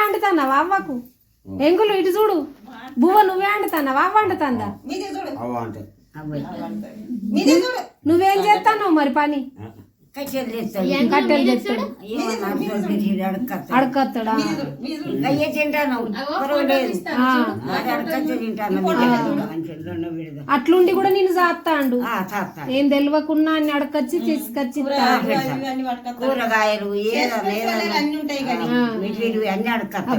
వండుతున్నావా అవ్వకు? ఎంగులు ఇటు చూడు. బువ్వ నువ్వే వండుతున్నావా అవ్వ వండుతుందా అవ్వ అంటే నువ్వేం చేస్తావు మరి పని? కట్టెలు తెస్తాడు. కట్టెలు తెస్తాడు. అడకత్తడా తింటాను. అట్లుండి కూడా నేను చేస్తా. ఏం తెలియకున్నా అన్ని అడకొచ్చి తీసుకొచ్చి. కూరగాయలు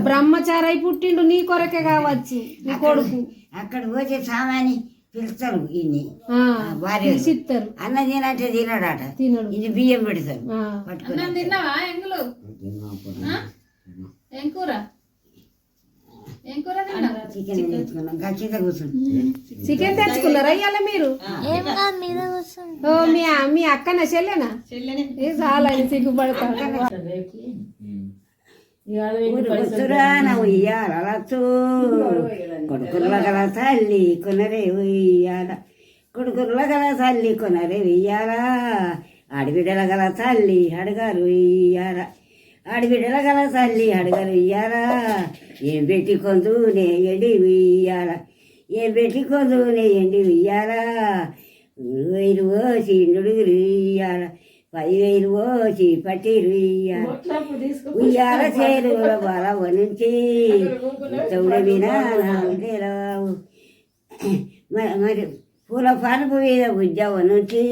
బ్రహ్మచారి పుట్టిండు నీ కొరకే కావచ్చు నీ కొడుకు. అక్కడ పోతే సామాని పిలుస్తారు ఇన్ని ఆ, భార్య అన్న తినంటే తినడాట. తినడు. ఇది బియ్యం పెడతారు. చికెన్ తెచ్చుకున్నారా ఇవాళ మీరు? ఓ మీ మీ అక్కన చెల్లెనా? ఏ చాలా సిగ్గుపడతాడు వస్తురా నా ఉయ్యాలచ్చు కొడుకుల గల తల్లి కొనరే ఉయ్యాల. కొడుకుల గల తల్లి కొనరే ఉయ్యాల. ఆడిబిడ్డల గల తల్లి అడగారు ఉయ్యాల. ఆడిబిడ్డల గల తల్లి అడగారు ఉయ్యాల. ఏం పెట్టి కొందునే ఎండి ఉయ్యాల. ఏం పెట్టి కొందునే ఎండి ఉయ్యాల. వేరు ఓసి నుడుగురు ఉయ్యాల. పది వేలు ఓసి పట్టిరు ఉయ్యాల చేరువుల బలవ నుంచి తౌడమినా రావు మరి పూల పానపు మీద ఉద్యమ నుంచి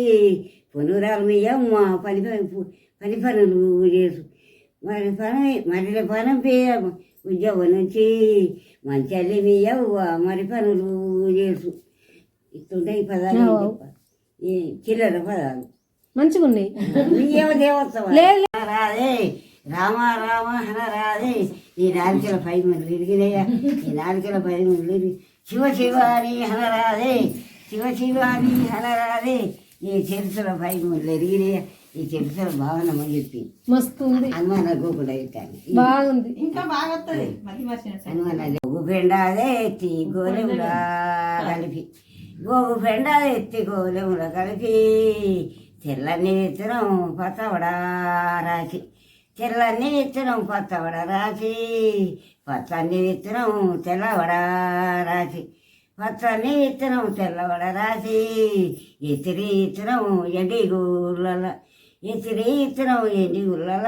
పునరాలమయ్యమ్మ పని పని- పని పనులు చేసు మరి పని మరి పనం మీద ఉద్యమ నుంచి మంచి మీయవ్వ మరి పనులు చేసు. ఇస్తుంటాయి పదాలు. చిల్లర పదాలు. మంచిగా ఉన్నాయి లేదు, రాదే రామ రామ హర రాదే ఈ నాలుకల పై మందులు ఇరిగినాయా ఈ నాలుకల పై మందులు ఇరిగి శివ శివాని హర రాదే శివ శివాని హర రాదే ఈ చెరుసల పై మందులు ఎరిగినాయా ఈ చెరుసల భావన చెప్పి. మస్తు ఉంది హనుమాన గోకుడు అవుతాను బాగుంది. హనుమాన గోగు పెండాదే ఎత్తి గోలెములా కలిపి. గోగు పెండాదే ఎత్తి గోలెముల కలిపి. తెల్లని విత్తనం పచ్చవడా రాసి తెల్లని విత్తనం పచ్చవడ రాసి పచ్చని విత్తనం తెల్లవడా రాసి పచ్చని విత్తనం తెల్లవడ రాసి ఇతిరి విత్తనం ఎండి గుళ్ళల ఎతిరి విత్తనం ఎండి గుళ్ళల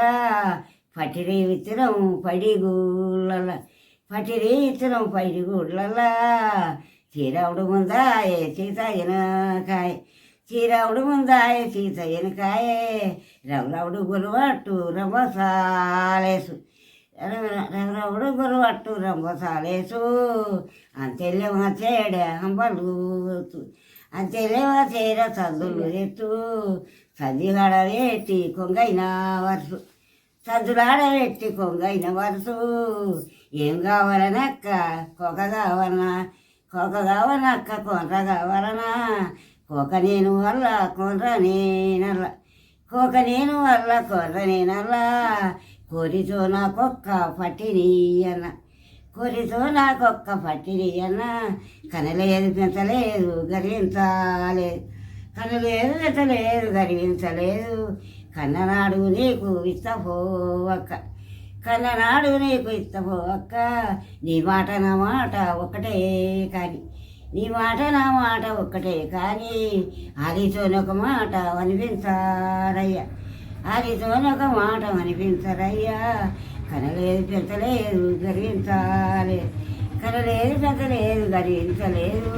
పటిరి విత్తనం పడి గుళ్ళల పటిరి విత్తనం పడి గుళ్ళల చీరావుడు ముందా ఏ సీత ఎనకాయ చీరావుడు ముందాయ సీత ఎనకాయే. రవరావుడు గురువట్టు రంబసాలేసు రవరావుడు గొలువట్టు రంబసాలేసు అంతెల్లెమ చేడ హంబలుతు అంతెల్లెమ చేర చదులు ఎత్తు. సందిగాడలేటి కొంగైన వరుసు. సద్దులాడ కొంగైన వరుసు. ఏం కావాలనక్క? కొక కావాలనా? కొక కావాలనక్క? కొనర కావాలనా? కోక నేను వల్ల కొర్ర నేనల్ల కోక నేను వల్ల కొర్ర నేనల్ల కోరితో నాకొక్క పట్టిని అన్న. కోరితో నాకొక్క పట్టిని అన్న. కనలేదు పెంచలేదు గరించాలేదు కనలేదు పెంచలేదు గర్వించలేదు. కన్ననాడు నీకు ఇస్తపోవక్క కన్ననాడు నీకు ఇస్తపోవక్క నీ మాట నా మాట ఒకటే కానీ. నీ మాట నా మాట ఒక్కటే కానీ ఆదితోనొక మాట అనిపించారయ్యా. ఆదితోనొక మాట అనిపించరయ్యా. కనలేదు పెంచలేదు గర్వించాలి కనలేదు పెంచలేదు గర్వించలేదు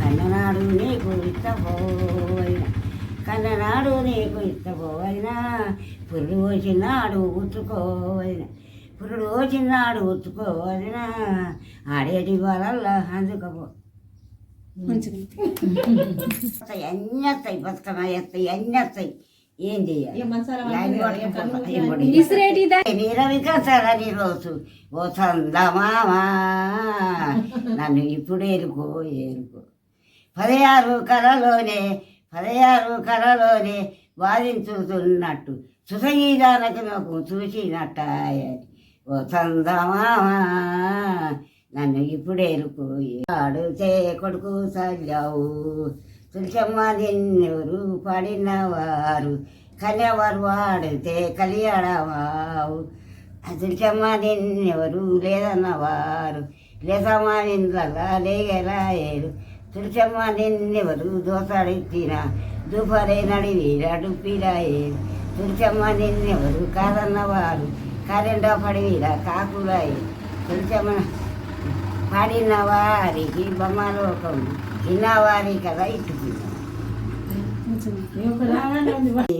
కన్ననాడు నీకు ఇష్టపోయిన. కన్ననాడు నీకు ఇష్టపోయినా. పురుడు వచ్చినాడు ఉత్తుకోవైనా పురుడు వచ్చినాడు ఉత్తుకోవైనా ఆడేటి వాళ్ళల్లా అందుకపో అన్నీ వస్తాయి బతుకమ్మ వస్తాయి అన్నీ వస్తాయి ఏం నీరవికసరని రోజు. ఓ చందమామా. నన్ను ఇప్పుడు ఏరుకో ఏరుకో పదహారు కళలోనే పదహారు కళలోనే వాదించుతున్నట్టు సుసంగీతానికి నాకు చూసినట్టాయని. ఓ చందమామా. నన్ను ఇప్పుడే ఏరుకో ఆడితే కొడుకు చల్లావు తులసమ్మ నిన్నెవరు పాడినవారు? కన్యవారు వాడితే కలియాడవావు తులసమ్మ నిన్నెవరు లేదన్నవారు? లేదమ్మ నిన్నలా లేగలాయరు తులసమ్మ నిన్నెవరు దోసాడెత్తిన? దుపరే నడివీరా డుప్పిరాయేరు. తులసమ్మ నిన్నెవరు కాదన్నవారు? కరెంట పడివీరా కాకులాయి తులసమ్మ పాడిన వారికి బొమ్మలోకం విన్నవారి కదా ఇట్టుకున్నాం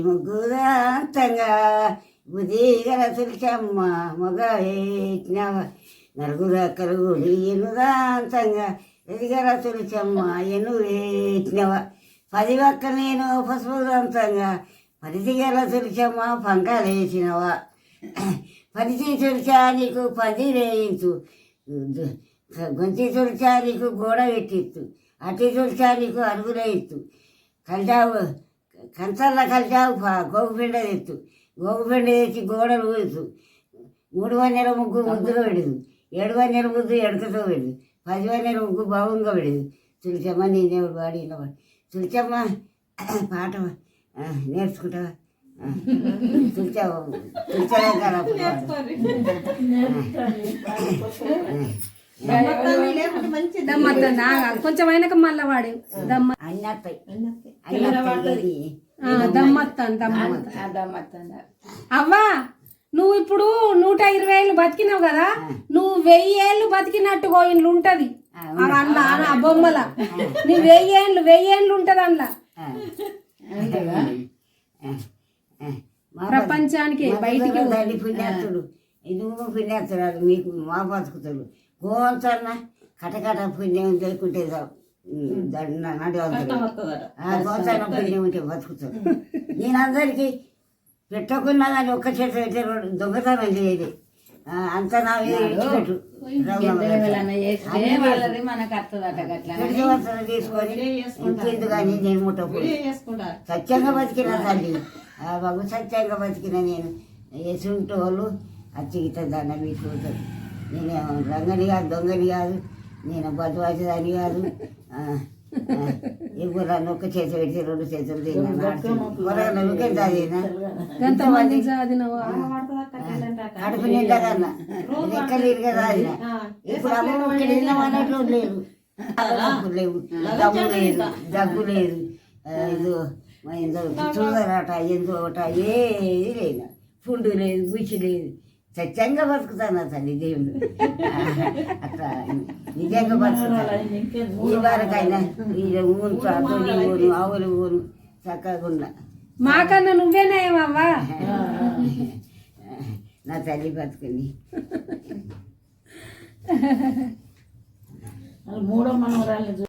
ముగ్గుదాంతంగా బుద్ధిగల తులసమ్మ మొగ వేసినవ నలుగురు కలుగుడి ఎనుదాంతంగా ఎదిగల తులసమ్మ ఎను వేసినవ పది ఒక్క నేను పసుపుదంతంగా పరిధిగల తులసమ్మ పంకలేసినవా పరిధి తులసా నీకు పది రేయించు గొంతి నీకు గోడ పెట్టిత్తు అతి నీకు అరుగులే ఇత్తు కలిచావు కంచల్ల కలిచావు గోగుపిండ తెత్తు గోగుపిండ తెచ్చి గోడలు ఊరుతు మూడు వన్నెల ముగ్గు ముద్దుగా పెడదు ఏడు వన్నెల ముద్దు ఎడకతో పెడదు పది వన్నెల ముగ్గు భావంగా పెడదు తులసమ్మ నేనేవాడు వాడి తులసమ్మ పాట నేర్చుకుంటావా ఆ, తులసా తులసలే కొంచెం అయినాక మళ్ళా వాడే దమ్మ అన్నత్తాయి దమ్మత్తాను అవ్వా నువ్వు ఇప్పుడు నూట ఇరవై ఏళ్ళు బతికినావు కదా నువ్వు వెయ్యి ఏళ్ళు బతికినట్టుగా ఇండ్లు ఉంటది. ఆ అందులో ఆ- బొమ్మల. నీ వెయ్యి ఏళ్ళు వెయ్యి ఏళ్ళు ఉంటది అందులో ప్రపంచానికి బయటికి పుణ్యాత్తుడు. నువ్వు పుణ్యాత్తురాలు మీకు మా బతుకుతాడు. గోవంతన్న కటకట పుణ్యం లేకుంటే గోవంతన్న పుణ్యం ఉంటే బతుకుతాడు నేను అందరికీ పెట్టకున్నా కానీ ఒక్క చేత పెట్టే దొంగతనం చేయదు అంతా నా తీసుకొని కానీ నేను ముట్టకూడదు. సత్యంగా బతికిన తల్లి. బాబు సత్యంగా బతికిన నేను. ఎసుంటి వాళ్ళు అచ్చిగిత దండం పెట్టుకుంటారు. నేను రంగని కాదు దొంగని కాదు నేను బద్వాసిదాని కాదు ఇప్పుడు నన్ను ఒక్క చేతి పెట్టి రెండు చేతులు కడుపు నిండా కన్నా. ఇప్పుడు అమ్మ లేదు. దగ్గు లేవు. లేదు. లేదు. ఏందో చూదరాట ఎందో ఒకట ఏది లేదు. పుండు లేదు బుచ్చి లేదు. సత్యంగా బతుకుతాను తల్లి దేవుడు అట్లా నిజంగా బతుకుతాను. ఈ వరకైనా ఈ ఊరు ఊరు ఆవుల ఊరు చక్కగా ఉన్నా మాకన్నా నువ్వేనేమవ్వా నా తల్లి బతుకుంది. మూడో మనవరాలు